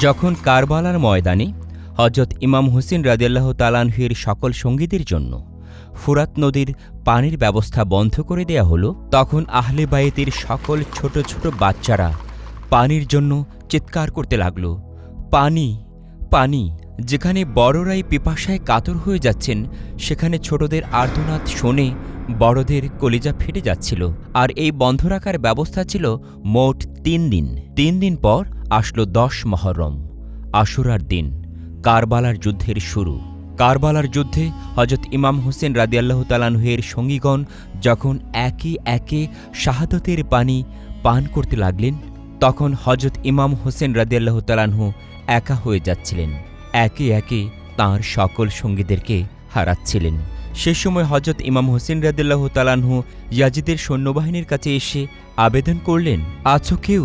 যখন কারবালার ময়দানে হজরত ইমাম হুসেন রাজিয়াল্লাহ তালানহের সকল সঙ্গীদের জন্য ফুরাত নদীর পানির ব্যবস্থা বন্ধ করে দেয়া হলো, তখন আহলে বায়েতের সকল ছোট ছোট বাচ্চারা পানির জন্য চিৎকার করতে লাগল। পানি পানি যেখানে বড়রাই পিপাসায় কাতর হয়ে যাচ্ছেন, সেখানে ছোটদের আর্তনাদ শোনে বড়দের কলিজা ফেটে যাচ্ছিল। আর এই বন্ধ রাখার ব্যবস্থা ছিল মোট তিন দিন। তিন দিন পর আসলো দশ মহরম, আশুরার দিন, কারবালার যুদ্ধের শুরু। কারবালার যুদ্ধে হজরত ইমাম হোসেন রাদিয়াল্লাহ তালানহের সঙ্গীগণ যখন একে একে শাহাদতের পানি পান করতে লাগলেন, তখন হজরত ইমাম হোসেন রাদিয়াল্লাহ তালানহু একা হয়ে যাচ্ছিলেন। একে একে তাঁর সকল সঙ্গীদেরকে হারাচ্ছিলেন। সে সময় হজরত ইমাম হোসেন রাদিল্লাহ তালানহু ইয়াজিদের সৈন্যবাহিনীর কাছে এসে আবেদন করলেন, আছো কেউ?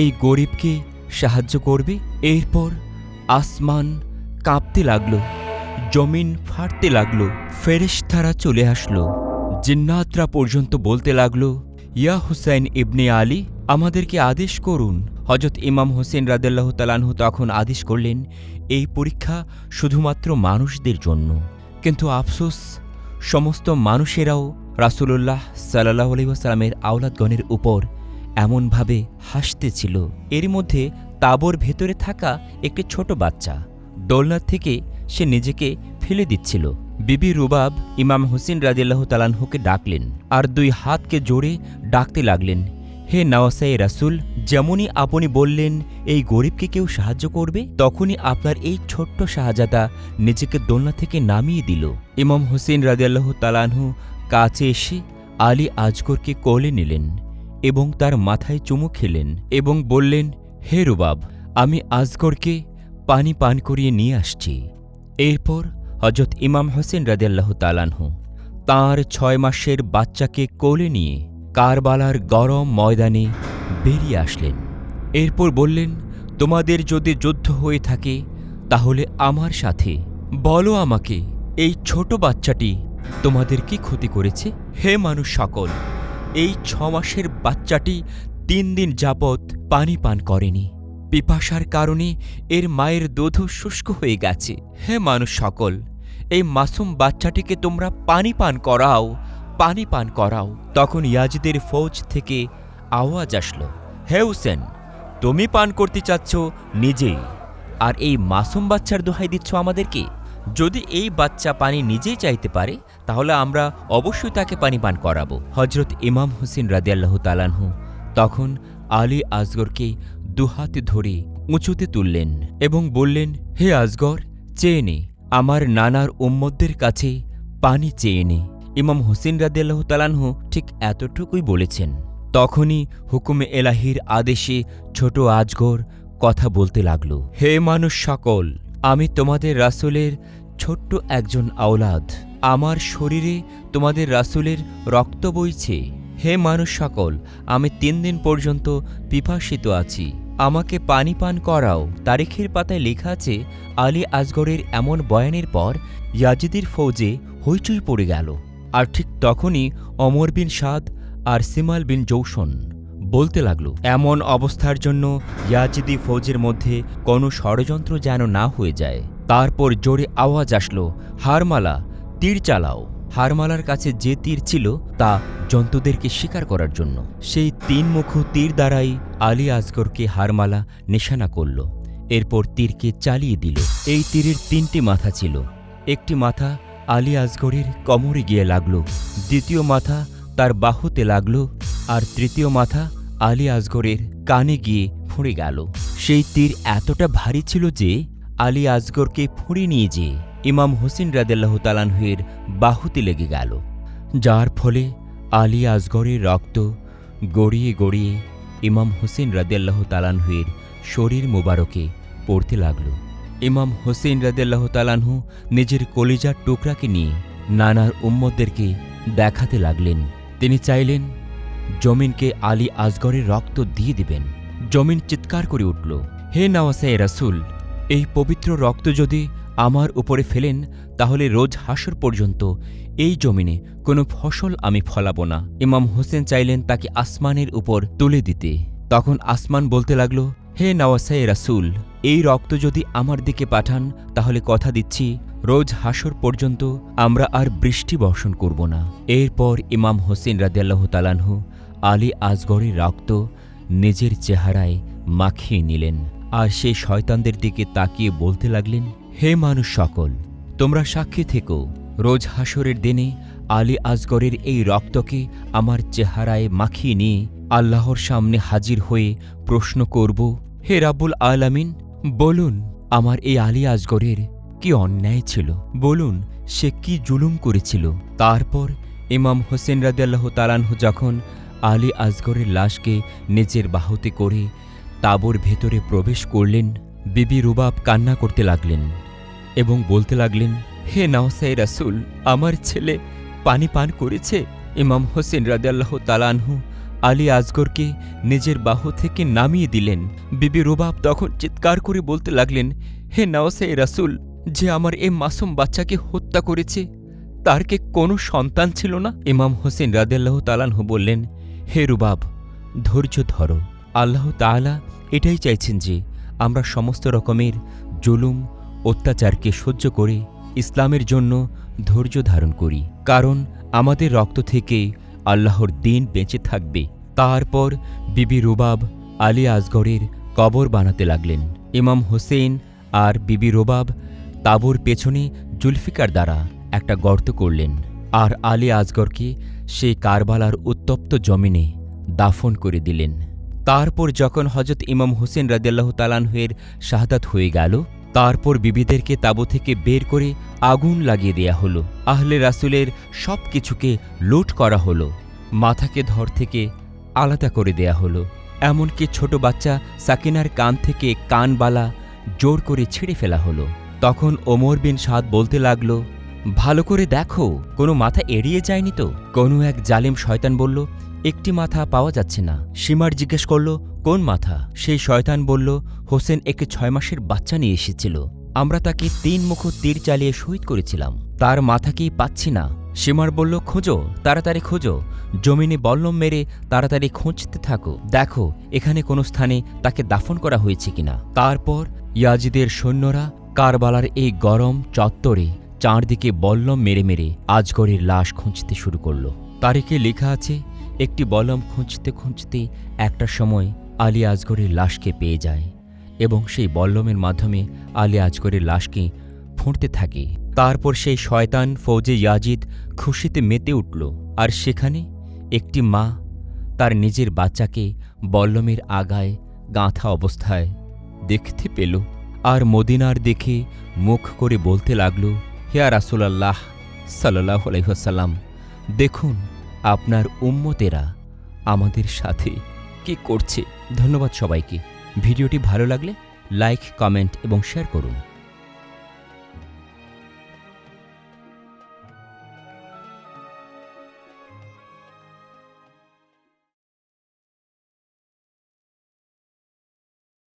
এই গরিবকে সাহায্য করবে? এরপর আসমান কাঁপতে লাগল, জমিন ফাটতে লাগল, ফেরেশতারা চলে আসলো। জিন্নাতরা পর্যন্ত বলতে লাগল, ইয়া হুসাইন ইবনে আলী, আমাদেরকে আদেশ করুন হজরত ইমাম হোসেন রাদেল্লাহ তালানহু তখন আদেশ করলেন, এই পরীক্ষা শুধুমাত্র মানুষদের জন্য। কিন্তু আফসোস, সমস্ত মানুষেরাও রাসূলুল্লাহ সাল্লাহ আলহিহাস্লামের আওলাদগণের উপর এমনভাবে হাসতেছিল। এর মধ্যে তাবর ভেতরে থাকা একটি ছোট বাচ্চা দোলনার থেকে সে নিজেকে ফেলে দিচ্ছিল। বিবি রুবাব ইমাম হুসেন রাজিয়াল্লাহ তালানহুকে ডাকলেন আর দুই হাতকে জোরে ডাকতে লাগলেন হে নওয়াসাই রাসুল, যেমনই আপনি বললেন, এই গরিবকে কেউ সাহায্য করবে, তখনই আপনার এই ছোট্ট শাহজাদা নিজেকে দোলনা থেকে নামিয়ে দিল। ইমাম হুসেন রাজিয়াল্লাহ তালানহু কাছে এসে আলী আজগরকে কোলে নিলেন এবং তার মাথায় চুমু খেলেন এবং বললেন, হে রুবাব, আমি আজগরকে পানি পান করিয়ে নিয়ে আসছি। এরপর হজরত ইমাম হোসেন রাদেল্লাহ তালানহু তাঁর ছয় মাসের বাচ্চাকে কোলে নিয়ে কারবালার গরম ময়দানে বেরিয়ে আসলেন। এরপর বললেন, তোমাদের যদি যুদ্ধ হয়ে থাকে, তাহলে আমার সাথে। বলো আমাকে, এই ছোট বাচ্চাটি তোমাদের কি ক্ষতি করেছে? হে মানুষ সকল, এই ছ মাসের বাচ্চাটি তিন দিন যাবৎ পানি পান করেনি। পিপাসার কারণে এর মায়ের দুধ শুষ্ক হয়ে গেছে। হে মানুষ সকল, এই মাসুম বাচ্চাটিকে তোমরা পানি পান করাও পানি পান করাও। তখন ইয়াজিদের ফৌজ থেকে আওয়াজ আসলো, হে হুসেন, তুমি পান করতে চাচ্ছ নিজেই। আর এই মাসুম বাচ্চার দোহাই দিচ্ছ আমাদেরকে? যদি এই বাচ্চা পানি নিজেই চাইতে পারে, তাহলে আমরা অবশ্যই তাকে পানি পান করাবো। হজরত ইমাম হুসেন রাদিয়াল্লাহ তালানহু তখন আলী আজগরকে দুহাতে ধরে উঁচুতে তুললেন এবং বললেন, হে আজগর, চেয়ে নে। আমার নানার উম্মদদের কাছে পানি চেয়ে নে। ইমাম হুসেন রাদিয়াল্লাহ ঠিক এতটুকুই বলেছেন। তখনই হুকুমে এলাহির আদেশে ছোট আজগর কথা বলতে লাগল, হে মানুষ সকল, আমি তোমাদের রাসূলের ছোট্ট একজন আওলাদ। আমার শরীরে তোমাদের রাসূলের রক্ত বইছে। হে মানুষ সকল, আমি তিন দিন পর্যন্ত পিপাসিত আছি। আমাকে পানি পান করাও। তারিখের পাতায় লেখা আছে, আলী আজগরের এমন বয়ানের পর ইয়াজিদের ফৌজে হইচই পড়ে গেল। আর ঠিক তখনই অমর বিন সাদ আর সিমাল বিন জৌসন বলতে লাগল, এমন অবস্থার জন্য ইয়াজিদি ফৌজের মধ্যে কোনো ষড়যন্ত্র যেন না হয়ে যায়। তারপর জোরে আওয়াজ আসলো, হারমালা, তীর চালাও। হারমালার কাছে যে তীর ছিল তা জন্তুদেরকে শিকার করার জন্য। সেই তিন মুখ তীর দ্বারাই আলী আজগরকে হারমালা নিশানা করল। এরপর তীরকে চালিয়ে দিল। এই তীরের তিনটি মাথা ছিল। একটি মাথা আলী আজগরের কমরে গিয়ে লাগল। দ্বিতীয় মাথা তার বাহুতে লাগল আর তৃতীয় মাথা আলী আজগরের কানে গিয়ে ফুঁড়ে গেল। সেই তীর এতটা ভারী ছিল যে আলী আজগরকে ফুঁড়ে নিয়ে যেয়ে ইমাম হোসেন রাদেল্লাহ তালানহুয়ের বাহুতে লেগে গেল। যার ফলে আলী আজগরের রক্ত গড়িয়ে গড়িয়ে ইমাম হোসেন রাদেল্লাহ তালানহুয়ের শরীর মোবারকে পড়তে লাগল। ইমাম হোসেন রাদেল্লাহ তালানহু নিজের কলিজার টুকরাকে নিয়ে নানার উম্মদদেরকে দেখাতে লাগলেন। তিনি চাইলেন, জমিনকে আলী আজগরের রক্ত দিয়ে দিবেন। জমিন চিৎকার করে উঠল, হে নওয়াসাই রাসুল, এই পবিত্র রক্ত যদি আমার উপরে ফেলেন, তাহলে রোজ হাসর পর্যন্ত এই জমিনে কোনো ফসল আমি ফলাবো না। ইমাম হোসেন চাইলেন তাকে আসমানের উপর তুলে দিতে। তখন আসমান বলতে লাগল, হে নওয়াসাই রাসুল এই রক্ত যদি আমার দিকে পাঠান, তাহলে কথা দিচ্ছি, রোজ হাসর পর্যন্ত আমরা আর বৃষ্টি বর্ষণ করব না। এরপর ইমাম হোসেন রাদিয়াল্লাহ তালানহু আলী আজগরের রক্ত নিজের চেহারায় মাখিয়ে নিলেন আর সেই শয়তানদের দিকে তাকিয়ে বলতে লাগলেন, হে মানুষ সকল, তোমরা সাক্ষী থেকো, রোজ হাসরের দিনে আলী আজগরের এই রক্তকে আমার চেহারায় মাখিয়ে নিয়ে আল্লাহর সামনে হাজির হয়ে প্রশ্ন করব, হে রাব্বুল আলামিন বলুন, আমার এই আলী আজগরের কি অন্যায় ছিল? বলুন, সে কি জুলুম করেছিল? তারপর ইমাম হোসেন রাদিয়াল্লাহ তালানহু যখন আলী আজগরের লাশকে নিজের বাহুতে করে তাবর ভেতরে প্রবেশ করলেন, বিবি রুবাব কান্না করতে লাগলেন এবং বলতে লাগলেন, হে নাওসাই রাসুল, আমার ছেলে পানি পান করেছে? ইমাম হোসেন রাদিয়াল্লাহ তালানহু আলী আজগরকে নিজের বাহু থেকে নামিয়ে দিলেন। বিবি রুবাব তখন চিৎকার করে বলতে লাগলেন, হে নাওসাই রাসুল, যে আমার এ মাসুম বাচ্চাকে হত্যা করেছে, তার কে কোনো সন্তান ছিল না? ইমাম হোসেন রাদিয়াল্লাহ তালানহু বললেন, হে রুবাব, ধৈর্য ধরো। আল্লাহ তাআলা এটাই চাইছেন যে, আমরা সমস্ত রকমের জুলুম, অত্যাচারকে সহ্য করে ইসলামের জন্য ধৈর্য ধারণ করি। কারণ আমাদের রক্ত থেকে আল্লাহর দিন বেঁচে থাকবে। তারপর বিবি রুবাব আলী আজগরের কবর বানাতে লাগলেন। ইমাম হোসেন আর বিবি রোবাব তাবুর পেছনে জুলফিকার দ্বারা একটা গর্ত করলেন আর আলী আজগরকে সেই কারবালার উত্তপ্ত জমিনে দাফন করে দিলেন। তারপর যখন হজরত ইমাম হোসেন রাদিয়াল্লাহ তালানহের শাহাদাত হয়ে গেল তারপর বিবিদেরকে তাবু থেকে বের করে আগুন লাগিয়ে দেয়া হলো। আহলে রাসুলের সব কিছুকে লুট করা হলো। মাথাকে ধর থেকে আলাদা করে দেয়া হলো। এমনকি ছোট বাচ্চা সাকিনার কান থেকে কানবালা জোর করে ছিঁড়ে ফেলা হলো। তখন ওমর বিন সাদ বলতে লাগল ভালো করে দেখো, কোনো মাথা এড়িয়ে যায়নি তো? কোনো এক জালিম শয়তান বলল, একটি মাথা পাওয়া যাচ্ছে না। সীমার জিজ্ঞেস করল, কোন মাথা? সেই শয়তান বলল, হোসেন একটি ছয় মাসের বাচ্চা নিয়ে এসেছিল। আমরা তাকে তিন মুখ তীর চালিয়ে শহীদ করেছিলাম। তার মাথাকেই পাচ্ছি না? সীমার বলল, খোঁজো, তাড়াতাড়ি খোঁজো। জমিনে বল্লম মেরে তাড়াতাড়ি খুঁজতে থাকো। দেখো, এখানে কোনো স্থানে তাকে দাফন করা হয়েছে কিনা? তারপর ইয়াজিদের সৈন্যরা কারবালার এই গরম চত্বরে চারদিকে বল্লম মেরে মেরে আজগরের লাশ খুঁজতে শুরু করল। তারিখে লেখা আছে, একটি বলম খুঁজতে খুঁজতে একটা সময় আলী আজগরের লাশকে পেয়ে যায় এবং সেই বল্লমের মাধ্যমে আলী আজগরের লাশকে ফুঁড়তে থাকে। তারপর সেই শয়তান ফৌজে ইয়াজিদ খুশিতে মেতে উঠল আর সেখানে একটি মা তার নিজের বাচ্চাকে বল্লমের আগায় গাঁথা অবস্থায় দেখতে পেল আর মদিনার দেখে মুখ করে বলতে লাগল হেয়া রাসুলাল্লাহ সাল্লাহ আলহ্লাম দেখুন আপনার উম্মতেরা আমাদের সাথে কি করছে। ধন্যবাদ সবাইকে। ভিডিওটি ভালো লাগলে লাইক, কমেন্ট এবং শেয়ার করুন।